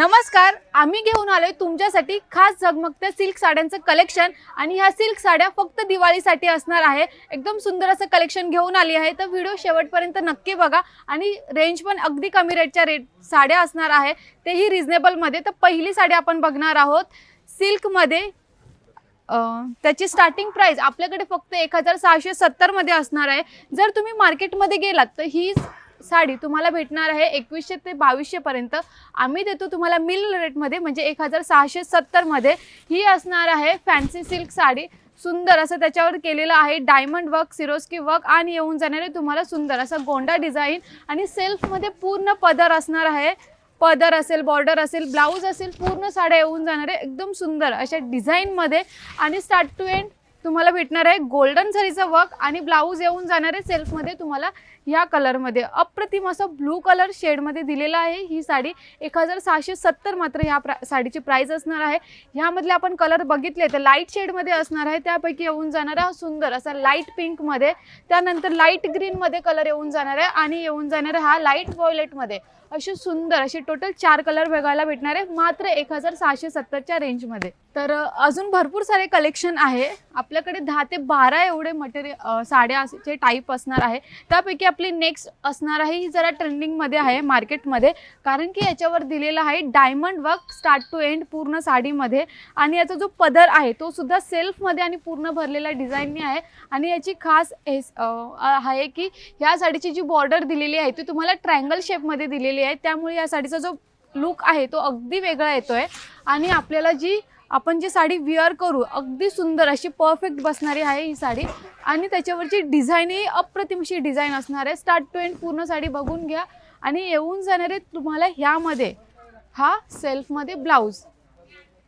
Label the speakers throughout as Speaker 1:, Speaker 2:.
Speaker 1: नमस्कार आम्ही घेऊन आलोय तुमच्यासाठी खास झगमगत्या सिल्क साड्यांचं कलेक्शन आणि ह्या सिल्क साड्या फक्त दिवाळीसाठी असणार आहे. एकदम सुंदर असं कलेक्शन घेऊन आली आहे. तर व्हिडिओ शेवटपर्यंत नक्की बघा आणि रेंज पण अगदी कमी रेटच्या रेट साड्या असणार आहे. तेही रिझनेबलमध्ये तर पहिली साडी आपण बघणार आहोत. सिल्कमध्ये त्याची स्टार्टिंग प्राईस आपल्याकडे फक्त एक हजार सहाशे सत्तरमध्ये असणार आहे. जर तुम्ही मार्केटमध्ये गेलात तर ही साडी तुम्हाला भेटणार आहे एकवीसशे ते बावीसशेपर्यंत आम्ही देतो तुम्हाला मिल रेटमध्ये म्हणजे एक हजार सहाशे सत्तरमध्ये ही असणार आहे फॅन्सी सिल्क साडी. सुंदर असं त्याच्यावर केलेलं आहे डायमंड वर्क सिरोस्की वर्क आणि येऊन जाणारे तुम्हाला सुंदर असं गोंडा डिझाईन आणि सेल्फमध्ये पूर्ण पदर असणार आहे. पदर असेल बॉर्डर असेल ब्लाऊज असेल पूर्ण साड्या येऊन जाणारे एकदम सुंदर अशा डिझाईनमध्ये. आणि स्टार्ट टू एंड तुम्हाला भेटणार आहे गोल्डन झरीचं वर्क आणि ब्लाऊज येऊन जाणारे सेल्फमध्ये तुम्हाला ह्या कलरमध्ये. अप्रतिम असं ब्लू कलर शेडमध्ये दिलेला आहे ही साडी. एक हजार सहाशे सत्तर मात्र ह्या प्रा साडीची प्राईस असणार आहे. ह्यामधले आपण कलर बघितले तर लाइट शेडमध्ये असणार आहे. त्यापैकी येऊन जाणारा हा सुंदर असा लाइट पिंकमध्ये. त्यानंतर लाइट ग्रीनमध्ये कलर येऊन जाणार आहे आणि येऊन जाणारा हा लाइट वॉयलेटमध्ये असे सुंदर असे टोटल चार कलर बघायला भेटणार आहे. मात्र एक हजार सहाशे सत्तरच्या रेंजमध्ये. तर अजून भरपूर सारे कलेक्शन आहे. आपल्याकडे दहा ते बारा एवढे मटेरियल साड्याचे टाईप असणार आहे. त्यापैकी आपली नेक्स्ट असणार आहे. ही जरा ट्रेंडिंगमध्ये आहे मार्केटमध्ये कारण की याच्यावर दिलेला आहे diamond work start to end पूर्ण साडीमध्ये. आणि याचा जो पदर आहे तो सुद्धा सेल्फमध्ये आणि पूर्ण भरलेला डिझाईनने आहे. आणि याची खास आहे की ह्या साडीची जी बॉर्डर दिलेली आहे ती तुम्हाला ट्रायंगल शेपमध्ये दिलेली आहे. त्यामुळे या साडीचा जो लुक आहे तो अगदी वेगळा येतो आहे आणि आपल्याला जी आपण जी साडी विअर करू अगदी सुंदर अशी परफेक्ट बसणारी आहे ही साडी. आणि त्याच्यावरची डिझाईनही अप्रतिमशी डिझाईन असणार आहे. स्टार्ट टू एंड पूर्ण साडी बघून घ्या. आणि येऊन जाणारे तुम्हाला ह्यामध्ये हा सेल्फमध्ये ब्लाऊज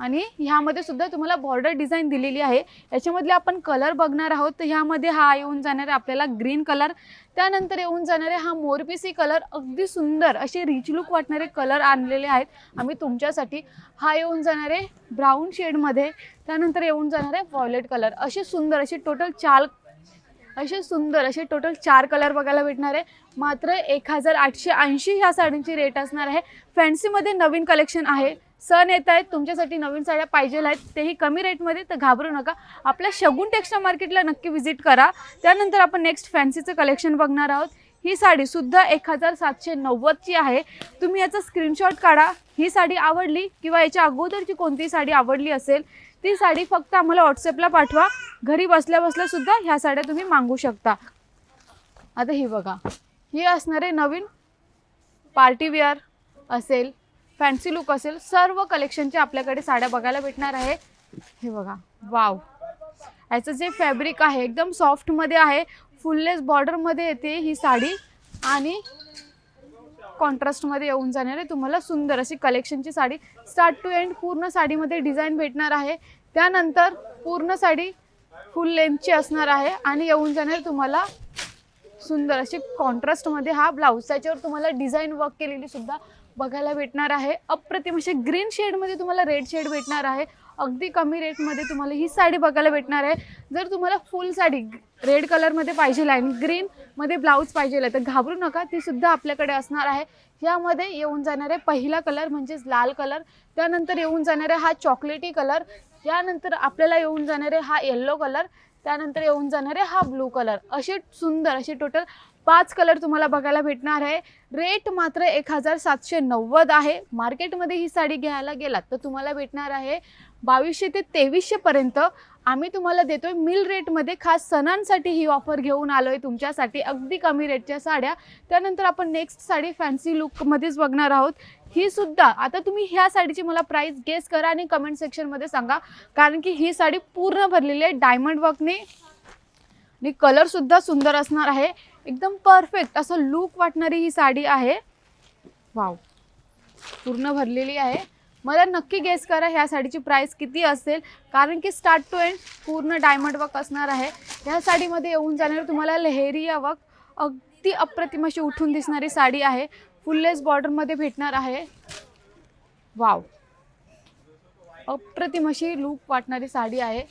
Speaker 1: आणि ह्यामध्ये सुद्धा तुम्हाला बॉर्डर डिझाईन दिलेली आहे. याच्यामधले आपण कलर बघणार आहोत. तर ह्यामध्ये हा येऊन जाणारे आपल्याला ग्रीन कलर त्यानंतर येऊन जाणारे हा मोरपिसी कलर अगदी सुंदर असे रिच लुक वाटणारे कलर आणलेले आहेत आम्ही तुमच्यासाठी. हा येऊन जाणारे ब्राऊन शेडमध्ये त्यानंतर येऊन जाणारे व्हायोलेट कलर असे सुंदर असे टोटल चार असे सुंदर असे टोटल चार कलर बघायला भेटणार आहे. मात्र एक हजार आठशे ऐंशी ह्या साडींची रेट असणार आहे. फॅन्सीमध्ये नवीन कलेक्शन आहे. सण येत आहेत तुमच्यासाठी नवीन साड्या पाहिजे आहेत तेही कमी रेटमध्ये तर घाबरू नका. आपल्या शगुन टेक्स्टाईल मार्केटला नक्की व्हिजिट करा. त्यानंतर आपण नेक्स्ट फॅन्सीचं कलेक्शन बघणार आहोत. ही साडी सुद्धा एक हजार सातशे नव्वदची आहे. तुम्ही याचा स्क्रीनशॉट काढा. ही साडी आवडली किंवा याच्या अगोदरची कोणती साडी आवडली असेल ती साडी फक्त आम्हाला व्हॉट्सअपला पाठवा. घरी बसल्या बसल्या सुद्धा ह्या साड्या तुम्ही मागू शकता. आता ही बघा. ही असणारे नवीन पार्टी वेअर असेल. फॅन्सी लुक असेल सर्व कलेक्शनचे आपल्याकडे साड्या बघायला भेटणार आहे. हे बघा वाव. याचं जे फॅब्रिक आहे एकदम सॉफ्टमध्ये आहे फुललेस बॉर्डरमध्ये येते ही साडी आणि कॉन्ट्रास्टमध्ये येऊन जाणार आहे. तुम्हाला सुंदर अशी कलेक्शनची साडी स्टार्ट टू एंड पूर्ण साडीमध्ये डिझाईन भेटणार आहे. त्यानंतर पूर्ण साडी फुल लेंथची असणार आहे आणि येऊन जाणार तुम्हाला सुंदर अशी कॉन्ट्रास्टमध्ये हा ब्लाऊज त्याच्यावर तुम्हाला डिझाईन वर्क केलेली सुद्धा बघायला भेटणार आहे. अप्रतिम असे ग्रीन शेडमध्ये तुम्हाला रेड शेड भेटणार आहे. अगदी कमी रेटमध्ये तुम्हाला ही साडी बघायला भेटणार आहे. जर तुम्हाला फुल साडी रेड कलरमध्ये पाहिजे आणि ग्रीनमध्ये ब्लाऊज पाहिजे तर घाबरू नका. ती सुद्धा आपल्याकडे असणार आहे. यामध्ये येऊन जाणारे पहिला कलर म्हणजेच लाल कलर त्यानंतर येऊन जाणारे हा चॉकलेटी कलर त्यानंतर आपल्याला येऊन जाणारे हा येल्लो कलर त्यानंतर येऊन जाणारे हा ब्लू कलर असे सुंदर असे टोटल पाच कलर तुम्हाला बघायला भेटणार आहे. रेट मात्र एक हजार सातशे नव्वद आहे. मार्केटमध्ये ही साडी घ्यायला गेलात तर तुम्हाला भेटणार आहे बावीसशे ते तेवीसशेपर्यंत आम्ही तुम्हाला देतोय मिल रेटमध्ये खास सणांसाठी ही ऑफर घेऊन आलो आहे तुमच्यासाठी. अगदी कमी रेटच्या साड्या. त्यानंतर आपण नेक्स्ट साडी फॅन्सी लुकमध्येच बघणार आहोत. ही सुद्धा आता तुम्ही ह्या साडीची मला प्राईस गेस करा आणि कमेंट सेक्शनमध्ये सांगा. कारण की ही साडी पूर्ण भरलेली आहे. डायमंड वर्कने आणि कलरसुद्धा सुंदर असणार आहे. एकदम परफेक्ट असं लूक वाटणारी ही साडी आहे. वाव पूर्ण भरलेली आहे. मला नक्की गेस करा ह्या साडीची प्राईस किती असेल. कारण की स्टार्ट टू एंड पूर्ण डायमंड वर्क असणार आहे. ह्या साडीमध्ये येऊन जाणार तुम्हाला लेहेरिया वर्क अगदी अप्रतिम अशी उठून दिसणारी साडी आहे. फुललेस बॉर्डरमध्ये भेटणार आहे. वाव अप्रतिम अशी लूक वाटणारी साडी आहे.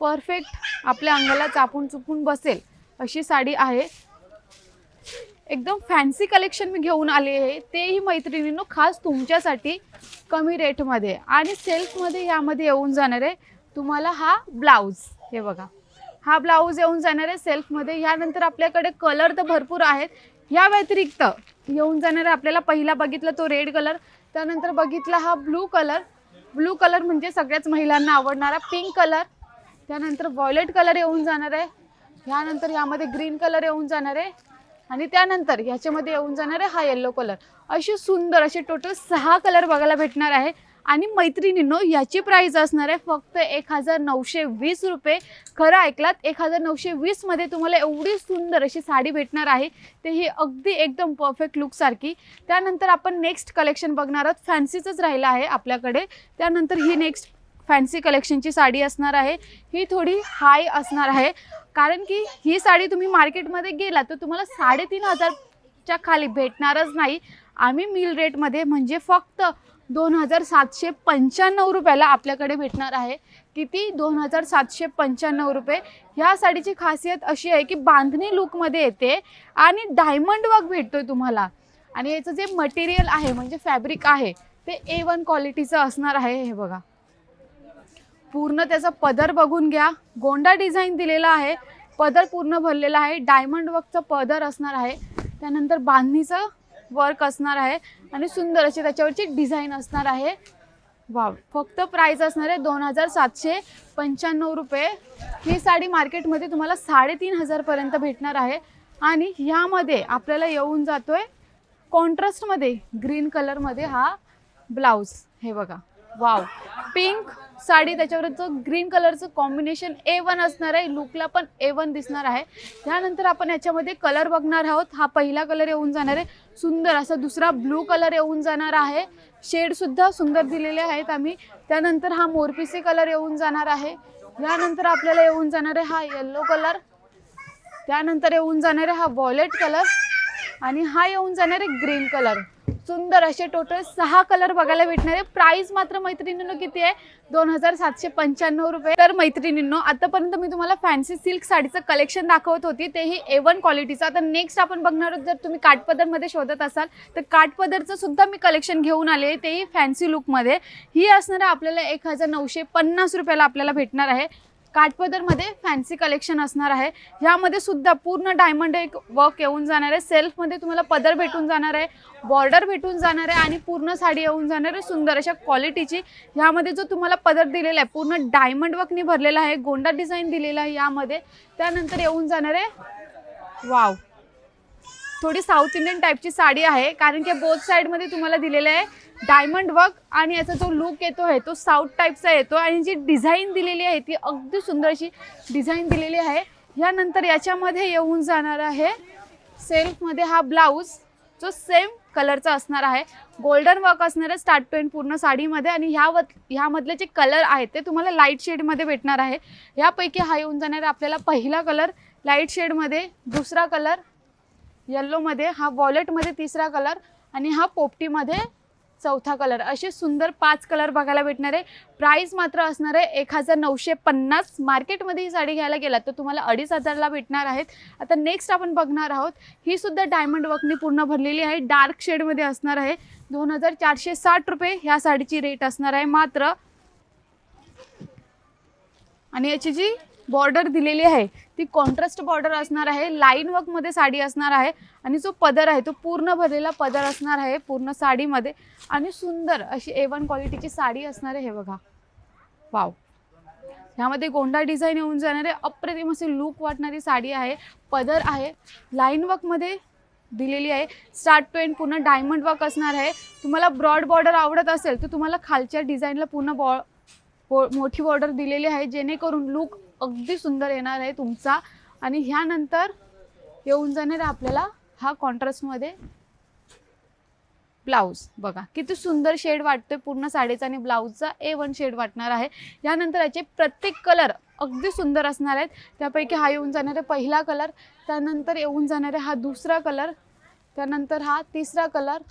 Speaker 1: परफेक्ट आपल्या अंगाला चापून चुपून बसेल अशी साडी आहे. एकदम फॅन्सी कलेक्शन मी घेऊन आले आहे. तेही मैत्रिणींनो खास तुमच्यासाठी कमी रेटमध्ये आणि सेल्फमध्ये यामध्ये येऊन जाणार आहे तुम्हाला हा ब्लाऊज हे बघा. हा ब्लाऊज येऊन जाणार आहे सेल्फमध्ये यानंतर आपल्याकडे कलर तर भरपूर आहेत. या व्यतिरिक्त येऊन जाणार आहे आपल्याला पहिला बघितला तो रेड कलर त्यानंतर बघितला हा ब्लू कलर ब्लू कलर म्हणजे सगळ्याच महिलांना आवडणारा पिंक कलर त्यानंतर वॉयलेट कलर येऊन जाणार आहे. यानंतर यामध्ये ग्रीन कलर येऊन जाणार आहे. आणि त्यानंतर ह्याच्यामध्ये येऊन जाणार आहे हा येल्लो कलर असे सुंदर असे टोटल सहा कलर बघायला भेटणार आहे. आणि मैत्रिणींनो याची प्राईज असणार आहे फक्त एक हजार नऊशे वीस रुपये. खरं ऐकलात एक हजार नऊशे वीसमध्ये तुम्हाला एवढी सुंदर अशी साडी भेटणार आहे. ते ही अगदी एकदम परफेक्ट लुकसारखी त्यानंतर आपण नेक्स्ट कलेक्शन बघणार आहोत. फॅन्सीचंच राहिलं आहे आपल्याकडे. त्यानंतर ही नेक्स्ट फॅन्सी कलेक्शनची साडी असणार आहे. ही थोडी हाय असणार आहे. कारण की ही साडी तुम्ही मार्केटमध्ये गेला तर तुम्हाला साडेतीन हजारच्या खाली भेटणारच नाही. आम्ही मिल रेटमध्ये म्हणजे फक्त दोन हजार सातशे पंच्याण्णव रुपयाला आपल्याकडे भेटणार आहे. किती? दोन हजार सातशे पंच्याण्णव रुपये. ह्या साडीची खासियत अशी आहे की बांधणी लुकमध्ये येते आणि डायमंड वर्क भेटतोय तुम्हाला. आणि याचं जे मटेरियल आहे म्हणजे फॅब्रिक आहे ते ए वन क्वालिटीचं असणार आहे हे बघा. पूर्ण त्याचा पदर बघून घ्या. गोंडा डिझाईन दिलेला आहे. पदर पूर्ण भरलेला आहे. डायमंड वर्कचं पदर असणार आहे. त्यानंतर बांधणीचं वर्क असणार आहे. आणि सुंदर अशी त्याच्यावरची डिझाईन असणार आहे. वाव. फक्त प्राईस असणार आहे दोन हजार सातशे पंच्याण्णव रुपये. ही साडी मार्केटमध्ये तुम्हाला साडेतीन हजारपर्यंत भेटणार आहे. आणि ह्यामध्ये आपल्याला येऊन जातो आहे कॉन्ट्रास्टमध्ये ग्रीन कलरमध्ये हा ब्लाऊज हे बघा. वाव. पिंक साडी त्याच्यावरचं ग्रीन कलरचं कॉम्बिनेशन ए वन असणार आहे. लुकला पण ए वन दिसणार आहे. त्यानंतर आपण याच्यामध्ये कलर बघणार आहोत. हा पहिला कलर येऊन जाणार आहे. सुंदर असा दुसरा ब्लू कलर येऊन जाणार आहे. शेडसुद्धा सुंदर दिलेले आहेत आम्ही. त्यानंतर हा मोरपिसी कलर येऊन जाणार आहे. यानंतर आपल्याला येऊन जाणार आहे हा येल्लो कलर त्यानंतर येऊन जाणार आहे हा वॉलेट कलर आणि हा येऊन जाणार आहे ग्रीन कलर सुंदर असे टोटल सहा कलर बघायला भेटणार आहे. प्राइस मात्र मैत्रिणींनो किती आहे? दोन हजार सातशे पंच्याण्णव रुपये. तर मैत्रिणींनो आतापर्यंत मी तुम्हाला फॅन्सी सिल्क साडीचं कलेक्शन दाखवत होती. तेही ए वन क्वालिटीचं आता नेक्स्ट आपण बघणार आहोत जर तुम्ही काठपदरमध्ये शोधत असाल तर काठपदरचं सुद्धा मी कलेक्शन घेऊन आले तेही फॅन्सी लुकमध्ये ही असणार आपल्याला एक हजार नऊशे पन्नास रुपयाला आपल्याला भेटणार आहे. काठपदरमध्ये फॅन्सी कलेक्शन असणार आहे. ह्यामध्ये सुद्धा पूर्ण डायमंड एक वर्क येऊन जाणार आहे. सेल्फमध्ये तुम्हाला पदर भेटून जाणार आहे बॉर्डर भेटून जाणार आहे आणि पूर्ण साडी येऊन जाणार आहे. सुंदर अशा क्वालिटीची ह्यामध्ये जो तुम्हाला पदर दिलेला आहे पूर्ण डायमंड वर्कने भरलेला आहे गोंडा डिझाईन दिलेला आहे यामध्ये. त्यानंतर येऊन जाणार आहे वाव थोडी साऊथ इंडियन टाईपची साडी आहे कारण की बोथ साईडमध्ये तुम्हाला दिलेलं आहे. डायमंड वर्क आणि याचा जो लुक येतो आहे तो साऊथ टाईपचा येतो आणि जी डिझाईन दिलेली आहे ती अगदी सुंदर अशी डिझाईन दिलेली आहे. यानंतर याच्यामध्ये येऊन जाणार आहे सेल्फमध्ये हा ब्लाऊज जो सेम कलरचा असणार आहे. गोल्डन वर्क असणार आहे स्टार्ट पेंट पूर्ण साडीमध्ये आणि ह्या व ह्यामधले जे कलर आहेत ते तुम्हाला लाइट शेडमध्ये भेटणार आहे. यापैकी हा येऊन जाणार आहे आपल्याला पहिला कलर लाइट शेडमध्ये दुसरा कलर येल्लोमध्ये हा वॉलेटमध्ये तिसरा कलर आणि हा पोपटीमध्ये चौथा कलर. असे सुंदर पाच कलर बघायला भेटणार आहे. प्राईस मात्र असणार आहे एक हजार नऊशे पन्नास. मार्केटमध्ये ही साडी घ्यायला गेलात तर तुम्हाला अडीच हजारला भेटणार आहेत. आता नेक्स्ट आपण बघणार आहोत. ही सुद्धा डायमंड वर्कनी पूर्ण भरलेली आहे. डार्क शेडमध्ये असणार आहे. दोन हजार चारशे साठ रुपये ह्या साडीची रेट असणार आहे मात्र. आणि याची जी बॉर्डर दिलेली आहे. ती कॉन्ट्रास्ट बॉर्डर असणार आहे. लाईन वर्कमध्ये साडी असणार आहे. आणि जो पदर आहे तो पूर्ण भरलेला पदर असणार आहे पूर्ण साडीमध्ये. आणि सुंदर अशी ए वन क्वालिटीची साडी असणार आहे हे बघा. वाव ह्यामध्ये गोंडा डिझाईन येऊन जाणारे अप्रतिम असे लूक वाटणारी साडी आहे. पदर आहे. लाईन वर्कमध्ये दिलेली आहे. स्टार्ट टू एंड पूर्ण डायमंड वर्क असणार आहे. तुम्हाला ब्रॉड बॉर्डर आवडत असेल तर तुम्हाला खालच्या डिझाईनला पूर्ण बॉ मोठी बॉर्डर दिलेली आहे जेणेकरून लूक अगदी सुंदर येणार आहे तुमचा. आणि ह्यानंतर येऊन जाणार आपल्याला हा कॉन्ट्रास्टमध्ये ब्लाऊज बघा किती सुंदर शेड वाटतोय पूर्ण साडीचा आणि ब्लाऊजचा ए वन शेड वाटणार आहे. यानंतर याचे प्रत्येक कलर अगदी सुंदर असणार आहेत. त्यापैकी हा येऊन जाणार आहे पहिला कलर त्यानंतर येऊन जाणार आहे हा दुसरा कलर त्यानंतर हा तिसरा कलर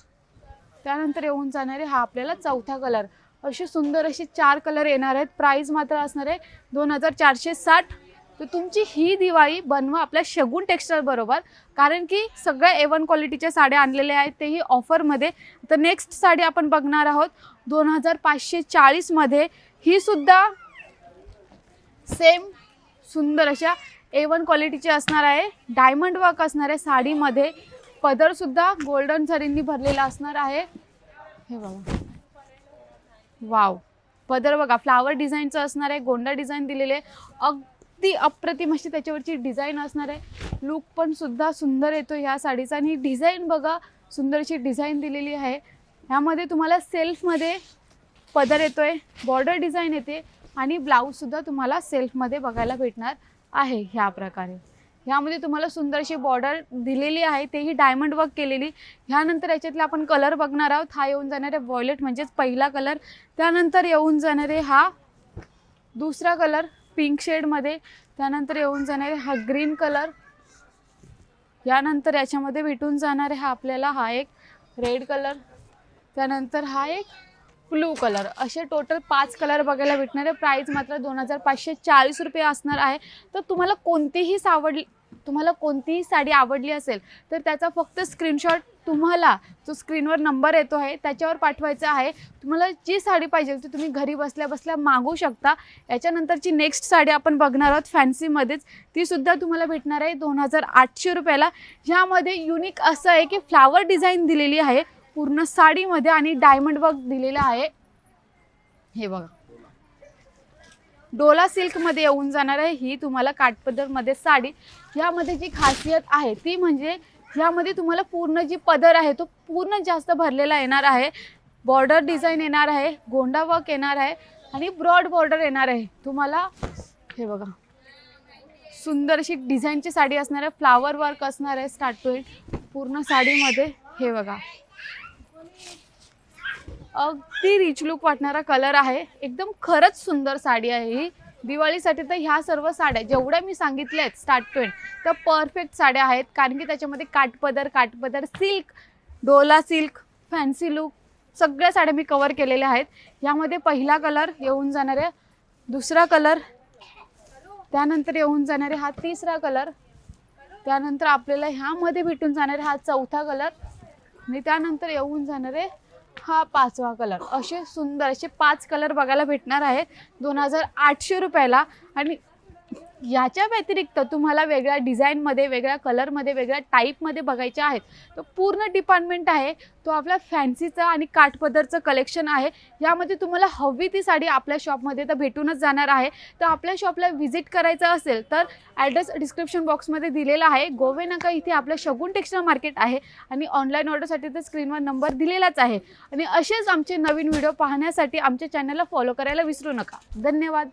Speaker 1: त्यानंतर येऊन जाणार आहे हा आपल्याला चौथा कलर असे सुंदर असे चार कलर येणार आहेत. प्राईज मात्र असणार आहे दोन हजार चारशे साठ. तर तुमची ही दिवाळी बनवा आपल्या शगुन टेक्स्टाईल बरोबर. कारण की सगळ्या ए वन क्वालिटीच्या साड्या आणलेल्या आहेत तेही ऑफरमध्ये तर नेक्स्ट साडी आपण बघणार आहोत. दोन हजार पाचशे चाळीसमध्ये ही सुद्धा सेम सुंदर अशा ए वन क्वालिटीची असणार आहे. डायमंड वर्क असणार आहे साडीमध्ये. पदरसुद्धा गोल्डन झरींनी भरलेला असणार आहे. हे बघा. वाव. पदर बघा फ्लावर डिझाईनचं असणार आहे गोंडा डिझाईन दिलेले आहे. अगदी अप्रतिम अशी त्याच्यावरची डिझाईन असणार आहे. लुक पण सुद्धा सुंदर येतो ह्या साडीचा. आणि डिझाईन बघा सुंदरशी डिझाईन दिलेली आहे. ह्यामध्ये तुम्हाला सेल्फमध्ये पदर येतो आहे बॉर्डर डिझाईन येते. आणि ब्लाऊजसुद्धा तुम्हाला सेल्फमध्ये बघायला भेटणार आहे ह्या प्रकारे. ह्यामध्ये तुम्हाला सुंदरशी बॉर्डर दिलेली आहे. तेही डायमंड वर्क केलेली. ह्यानंतर याच्यातला आपण कलर बघणार आहोत. हा येऊन जाणारे वॉयलेट म्हणजेच पहिला कलर त्यानंतर येऊन जाणारे हा दुसरा कलर पिंक शेडमध्ये त्यानंतर येऊन जाणारे हा ग्रीन कलर यानंतर याच्यामध्ये भेटून जाणारे हा आपल्याला हा एक रेड कलर त्यानंतर हा एक ब्लू कलर. असे टोटल पाच कलर बघायला भेटणार आहे. प्राईस मात्र दोन हजार पाचशे चाळीस रुपये असणार आहे. तर तुम्हाला कोणतीही सावडली तुम्हाला कोणतीही साडी आवडली असेल तर त्याचा फक्त स्क्रीनशॉट तुम्हाला जो स्क्रीनवर नंबर येतो आहे त्याच्यावर पाठवायचा आहे. तुम्हाला जी साडी पाहिजे ती तुम्ही घरी बसल्या बसल्या मागू शकता. याच्यानंतरची नेक्स्ट साडी आपण बघणार आहोत फॅन्सीमध्येच तीसुद्धा तुम्हाला भेटणार आहे दोन हजार आठशे रुपयाला. ह्यामध्ये युनिक असं आहे की फ्लावर डिझाईन दिलेली आहे. पूर्ण साडीमध्ये आणि डायमंड वर्क दिलेलं आहे. हे बघा. डोला सिल्कमध्ये येऊन जाणार आहे ही तुम्हाला काठपदरमध्ये साडी. यामध्ये जी खासियत आहे ती म्हणजे ह्यामध्ये तुम्हाला पूर्ण जी पदर आहे तो पूर्ण जास्त भरलेला येणार आहे. बॉर्डर डिझाईन येणार आहे गोंडा वर्क येणार आहे आणि ब्रॉड बॉर्डर येणार आहे. तुम्हाला हे बघा. सुंदर अशी डिझाईनची साडी असणार आहे फ्लावर वर्क असणार आहे स्टार्ट टू पूर्ण साडीमध्ये हे बघा. अगदी रिच लुक वाटणारा कलर आहे. एकदम खरंच सुंदर साडी आहे ही. दिवाळीसाठी तर ह्या सर्व साड्या जेवढ्या मी सांगितल्या आहेत स्टार्ट टू एंड परफेक्ट साड्या आहेत. कारण की त्याच्यामध्ये काटपदर काटपदर सिल्क डोला सिल्क फॅन्सी लुक सगळ्या साड्या मी कवर केलेल्या आहेत. यामध्ये पहिला कलर येऊन जाणारे दुसरा कलर त्यानंतर येऊन जाणारे हा तिसरा कलर त्यानंतर आपल्याला ह्यामध्ये भेटून जाणारे हा चौथा कलर आणि त्यानंतर येऊन जाणारे हा पाचवा कलर असे सुंदर असे पाच कलर बघायला भेटणार आहेत दोन हजार आठशे रुपयाला. आणि याच्या व्यतिरिक्त तुम्हाला वेगळ्या डिझाईनमध्ये वेगळ्या कलरमध्ये वेगळ्या टाईपमध्ये बघायच्या आहेत. तर पूर्ण डिपार्टमेंट आहे. तो आपला फॅन्सीचा आणि काठपदरचं कलेक्शन आहे. यामध्ये तुम्हाला हवी ती साडी आपल्या शॉपमध्ये तर भेटूनच जाणार आहे. तर आपल्या शॉपला व्हिजिट करायचं असेल तर ॲड्रेस डिस्क्रिप्शन बॉक्समध्ये दिलेला आहे. गोवे नाका इथे आपलं शगुन टेक्स्टाईल मार्केट आहे आणि ऑनलाईन ऑर्डरसाठी तर स्क्रीनवर नंबर दिलेलाच आहे. आणि असेच आमचे नवीन व्हिडिओ पाहण्यासाठी आमच्या चॅनलला फॉलो करायला विसरू नका. धन्यवाद.